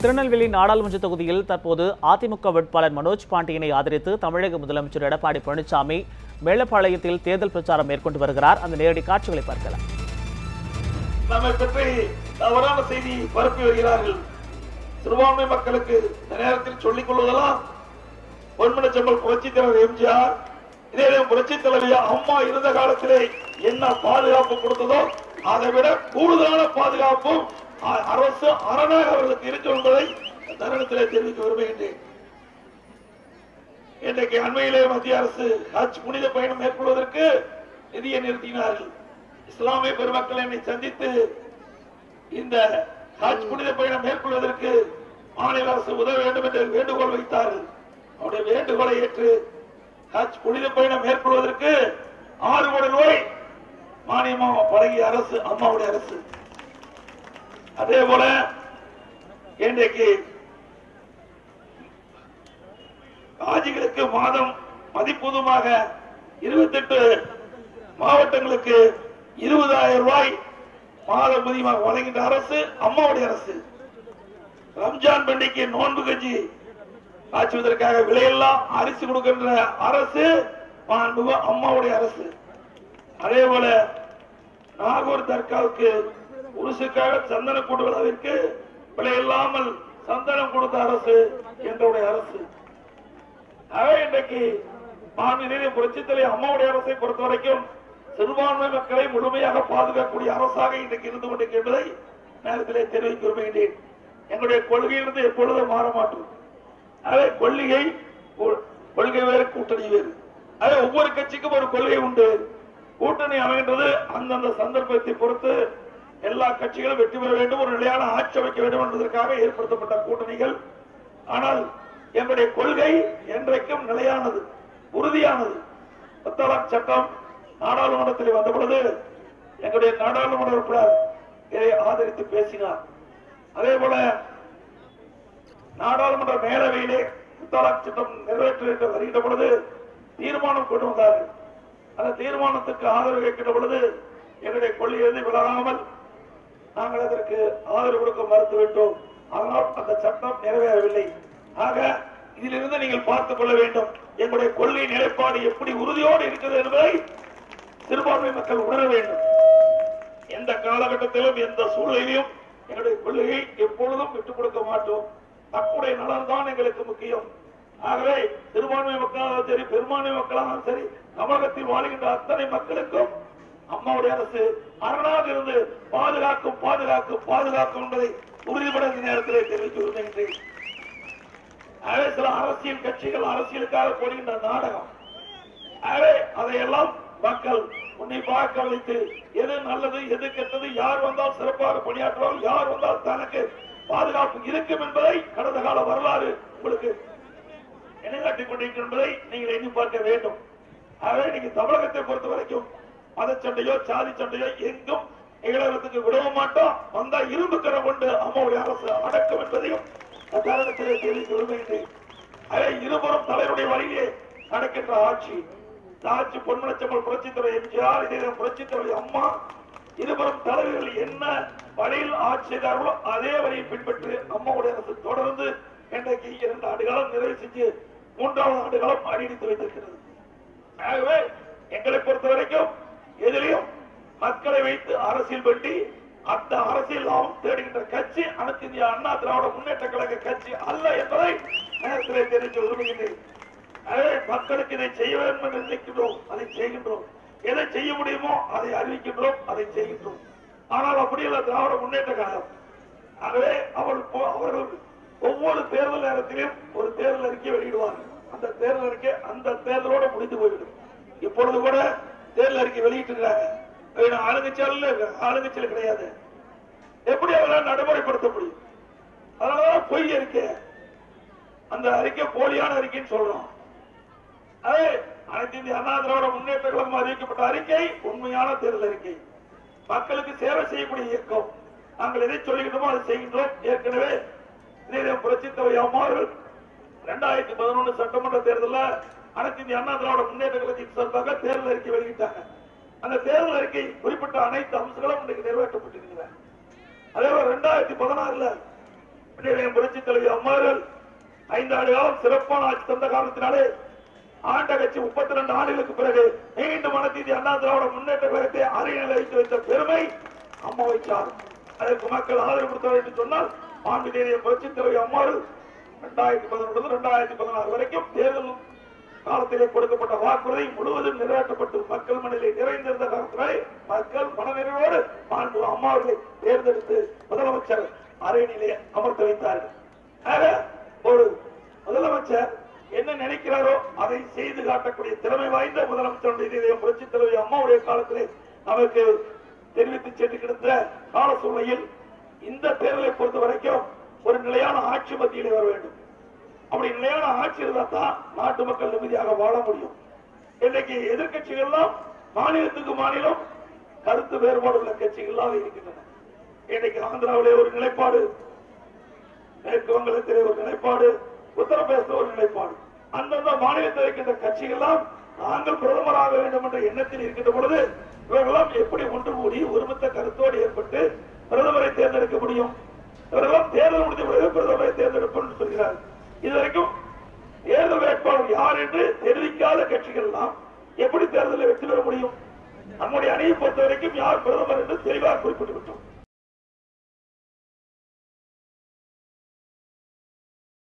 திருநெல்வேலி நாடாளுமன்ற தொகுதியில் தற்போது அதிமுக வேட்பாளர் மனோஜ் பாண்டியனை ஆதரித்து தமிழக முதலமைச்சர் எடப்பாடி பழனிசாமி மேலப்பாளையத்தில் தேர்தல் பிரச்சாரம் மேற்கொண்டு வருகிறார். அந்த நேரடி காட்சிகளை பார்க்கலாம். நம்மை பற்றி தவறான செய்தி பரப்பி வருகிறார்கள். சிறுபான்மை மக்களுக்கு இந்த நேரத்தில் சொல்லிக் கொள்வதெல்லாம் பொன்மனச்சம்பல் புரட்சி தலைவர் எம்ஜிஆர் இதே புரட்சி தலைவி அம்மா இருந்த காலத்திலே என்ன பாதுகாப்பு கொடுத்ததோ அதை விட கூடுதலான பாதுகாப்பும் அரசு அரணாக அவர்களுக்கு இருக்கும் என்பதை இந்த தருணத்திலே தெரிவிக்க விரும்புகின்றேன். இன்றைக்கு அண்மையிலே மத்திய அரசு ஹஜ் புனித பயணம் மேற்கொள்வதற்கு நிதியை நிறுத்தினார்கள். இஸ்லாமிய பெருமக்கள் என்னை சந்தித்து இந்த ஹஜ் புனித பயணம் மேற்கொள்வதற்கு மாநில அரசு உதவ வேண்டும் என்று வேண்டுகோள் வைத்தார்கள். அவருடைய வேண்டுகோளை ஏற்று ஹஜ் புனித பயணம் மேற்கொள்வதற்கு ஆறு கோடி ரூபாய் மானியமாக பழகிய அரசு அம்மாவுடைய அரசு. அதே போல இன்றைக்கு காஜிகளுக்கு மாதம் மதிப்பூதமாக இருபத்தெட்டு மாவட்டங்களுக்கு இருபதாயிரம் ரூபாய் மாத ஊதியமாக வழங்குகின்ற அரசு அம்மாவுடைய அரசு. ரம்ஜான் பண்டிகை நோன்பு கஞ்சி காய்ச்சுவதற்காக விலையெல்லாம் அரிசி கொடுக்கின்ற அரசு அம்மாவுடைய அரசு. அதே போல நாகூர் தர்காவுக்கு உருசுக்காக சந்தன கூட்டு விழாவிற்கு விலையில்லாமல் சந்தனம் கொடுத்த அரசு என்றுடைய அரசு. ஆக இன்றைக்கு மாநில புரட்சித்தலை அம்மாவுடைய அரசை பொறுத்த வரைக்கும் சிறுபான்மை மக்களை முழுமையாக பாதுகாக்கக்கூடிய அரசாக இன்றைக்கு இருந்து கொண்டிருக்கின்றதை நேரத்திலே தெரிவிக்க விரும்புகின்றேன். எங்களுடைய கொள்கையிலிருந்து எப்பொழுதும் மாற மாட்டோம். அதே கொள்கை கொள்கை வேறு கூட்டணி வேறு. அதே ஒவ்வொரு கட்சிக்கும் ஒரு கொள்கை உண்டு. கூட்டணி அமைகின்றது அந்தந்த சந்தர்ப்பத்தை பொறுத்து எல்லா கட்சிகளும் வெற்றி பெற வேண்டும் ஒரு நிலையான ஆட்சி அமைக்க வேண்டும் என்பதற்காக ஏற்படுத்தப்பட்ட கூட்டணிகள். ஆனால் எங்களுடைய கொள்கை என்றைக்கும் நிலையானது உறுதியானது. முத்தலாக் சட்டம் நாடாளுமன்றத்தில் வந்த பொழுது எங்களுடைய நாடாளுமன்ற உறுப்பினர் இதை ஆதரித்து பேசினார். அதே போல நாடாளுமன்ற மேலவையிலே முத்தலாக் சட்டம் நிறைவேற்ற வருகின்ற பொழுது தீர்மானம் கொண்டு வந்தார்கள். அந்த தீர்மானத்துக்கு ஆதரவு கேட்கின்ற பொழுது எங்களுடைய கொள்கையிலிருந்து விலகாமல் நாங்கள் அதற்கு ஆதரவு கொடுக்க மறுத்துவிட்டோம். அதனால் அந்த சட்டம் நிறைவேறவில்லை. ஆக இதிலிருந்து நீங்கள் பார்த்துக் கொள்ள வேண்டும். எங்களுடைய கொள்கை நிலைப்பாடு எப்படி உறுதியோடு இருக்கிறது என்பதை சிறுபான்மை மக்கள் உணர வேண்டும். எந்த காலகட்டத்திலும் எந்த சூழ்நிலையிலும் எங்களுடைய கொள்கையை எப்பொழுதும் விட்டுக் கொடுக்க மாட்டோம். மக்களுடைய நலன் தான் எங்களுக்கு முக்கியம். ஆகவே சிறுபான்மை மக்களாலும் சரி பெரும்பான்மை மக்களாலும் சரி தமிழகத்தில் வாழ்கின்ற அத்தனை மக்களுக்கும் அம்மாவுடைய அரசு அரணாக இருந்து பாதுகாக்கும் பாதுகாக்கும் பாதுகாக்கும் என்பதை உறுதிபட இந்த நேரத்திலே தெரிவித்து விரும்புகின்றேன் சில அரசியல் கட்சிகள் அரசியலுக்காக போடுகின்ற நாடகம். ஆகவே அதையெல்லாம் மக்கள் உன்னிப்பாக கவனித்து எது நல்லது எது கெட்டது யார் வந்தால் சிறப்பாக பணியாற்றுவார்கள் யார் வந்தால் தனக்கு பாதுகாப்பு இருக்கும் என்பதை கடந்த கால வரலாறு உங்களுக்கு நினைவாட்டிக் கொண்டிருக்கிறது என்பதை நீங்கள் எண்ணி பார்க்க வேண்டும். ஆகவே நீங்க தமிழகத்தை பொறுத்த வரைக்கும் மத சண்டையோ சாதி சண்டையோ எங்கும் நிகழறதுக்கு விடவும் மாட்டோம். வந்தா இரும்பு கரை கொண்டு அம்மாவுடைய அரசு அடக்கும் என்பதையும் இந்த தெரிவிக்க விரும்புகின்றேன். அதே இருபுறம் தலைவருடைய வழியிலே நடக்கின்ற ஆட்சி. இந்த ஆட்சி பொன்மனச்சம்பல் புரட்சித்துறை எம்ஜிஆர் இதே புரட்சித்துறை அம்மா. இருபுறம் தலைவர்கள் என்ன வழியில் ஆட்சி செய்தார்களோ அதே வழியை பின்பற்றி அம்மாவுடைய அரசு தொடர்ந்து இன்றைக்கு இரண்டு ஆண்டுகாலம் நிறைவு செஞ்சு மூன்றாவது ஆண்டுகாலம் அடியெடுத்து வைத்திருக்கிறது. ஆகவே எங்களை பொறுத்த வரைக்கும் எதிலையும் மக்களை வைத்து அரசியல் பண்ணி அந்த அரசியல் லாபம் தேடுகின்ற கட்சி அனைத்து இந்திய அண்ணா திராவிட முன்னேற்ற கழக கட்சி அல்ல என்பதை நேரத்திலே தெரிவிக்க விரும்புகின்றேன் மக்களுக்கு இதை செய்ய வேண்டும் என்று நினைக்கின்றோம். அதை செய்கின்றோம். எதை செய்ய முடியுமோ அதை அறிவிக்கின்றோம் அதை செய்கின்றோம். ஆனால் அப்படி இல்லை திராவிட முன்னேற்ற கழகம். ஆகவே அவள் அவர்கள் ஒவ்வொரு தேர்தல் நேரத்திலும் ஒரு தேர்தல் அறிக்கை வெளியிடுவார்கள். அந்த தேர்தல் அறிக்கை அந்த தேர்தலோட முடிந்து போய்விடும். இப்பொழுது கூட தேர்தல் அறிக்கை வெளியிட்டு இருக்காங்க ஆளுங்கட்சியால ஆளுங்கட்சியில கிடையாது. எப்படி அவர்களால் நடைமுறைப்படுத்த முடியும்? அதனாலதான் பொய் அறிக்கை. அந்த அறிக்கை போலியான அறிக்கைன்னு சொல்றோம். அதே அனைத்து இந்திய அண்ணா திராவிட முன்னேற்ற கழகம் அறிவிக்கப்பட்ட அறிக்கை உண்மையான தேர்தல் அறிக்கை. மக்களுக்கு சேவை செய்யக்கூடிய இயக்கம். நாங்கள் எதை சொல்லுகின்றோமோ அதை செய்கின்றோம். ஏற்கனவே இதே தலைவர் அம்மாவர்கள் இரண்டாயிரத்தி பதினொன்று சட்டமன்ற தேர்தலில் அனைத்து இந்திய அண்ணா திராவிட முன்னேற்ற கழகத்தின் சார்பாக தேர்தல் அறிக்கை வெளியிட்டாங்க. அந்த தேர்தல் அறிக்கை குறிப்பிட்ட அனைத்து அம்சங்களும் இன்னைக்கு நிறைவேற்றப்பட்டிருக்கின்றன. அதே போல இரண்டாயிரத்தி பதினாறுல புரட்சி ஐந்தாண்டு காலம் சிறப்பான ஆட்சி தந்த காரணத்தினாலே ஆண்ட கட்சி முப்பத்தி ரெண்டு ஆண்டுகளுக்கு பிறகு மீண்டும் அனைத்து அண்ணா திராவிட முன்னேற்ற கழகத்தை அரியணை வைத்து வைத்த பெருமை அம்மா வைத்தார் அதற்கு மக்கள் ஆதரவு கொடுத்தவர் என்று சொன்னால் மாண்புடைய புரட்சி தலைவி அம்மாறு இரண்டாயிரத்தி பதினொன்று இரண்டாயிரத்தி பதினாறு வரைக்கும் தேர்தல் காலத்திலே கொடுக்கப்பட்ட வாக்குறுதி முழுவதும் நிறைவேற்றப்பட்டு மக்கள் மனதிலே நிறைந்திருந்த காலத்திலே மக்கள் மனநிறைவோடு மாண்பு அம்மாவர்களை தேர்ந்தெடுத்து முதலமைச்சர் அரியணையிலே அமர்த்த வைத்தார்கள். ஆக ஒரு முதலமைச்சர் என்ன நினைக்கிறாரோ அதை செய்து காட்டக்கூடிய திறமை வாய்ந்த முதலமைச்சருடைய இதயம் புரட்சி தலைவி அம்மாவுடைய காலத்திலே நமக்கு தெரிவித்து சென்று கிடந்த கால சூழ்நிலையில் இந்த தேர்தலை பொறுத்த வரைக்கும் ஒரு நிலையான ஆட்சி மத்தியிலே வர வேண்டும். அப்படி இல்லையான ஆட்சி இருந்தா தான் நாட்டு மக்கள் நிம்மதியாக வாழ முடியும். இன்னைக்கு எதிர்கட்சிகள்லாம் மாநிலத்துக்கு மாநிலம் கருத்து வேறுபாடு உள்ள கட்சிகளாக இருக்கின்றன. இன்னைக்கு ஆந்திராவிலே ஒரு நிலைப்பாடு மேற்கு வங்கத்திலே ஒரு நிலைப்பாடு உத்தரப்பிரதேச ஒரு நிலைப்பாடு. அந்தந்த மாநிலத்தில் இருக்கின்ற கட்சிகள்லாம் நாங்கள் பிரதமராக வேண்டும் என்ற எண்ணத்தில் இருக்கின்ற பொழுது இவர்களெல்லாம் எப்படி ஒன்று கூடி ஒருமித்த கருத்தோடு ஏற்பட்டு பிரதமரை தேர்ந்தெடுக்க முடியும்? இவர்களெல்லாம் தேர்தல் முடிந்த பிறகு பிரதமரை தேர்ந்தெடுப்போம் என்று இதுவரைக்கும் தேர்தல் வேட்பாளர் யார் என்று தெரிவிக்காத கட்சிகள் எல்லாம் எப்படி தேர்தலில் வெற்றி பெற முடியும்? நம்முடைய அணியை பொறுத்த வரைக்கும் யார் பிரதமர் என்று தெளிவாக குறிப்பிட்டு விட்டோம்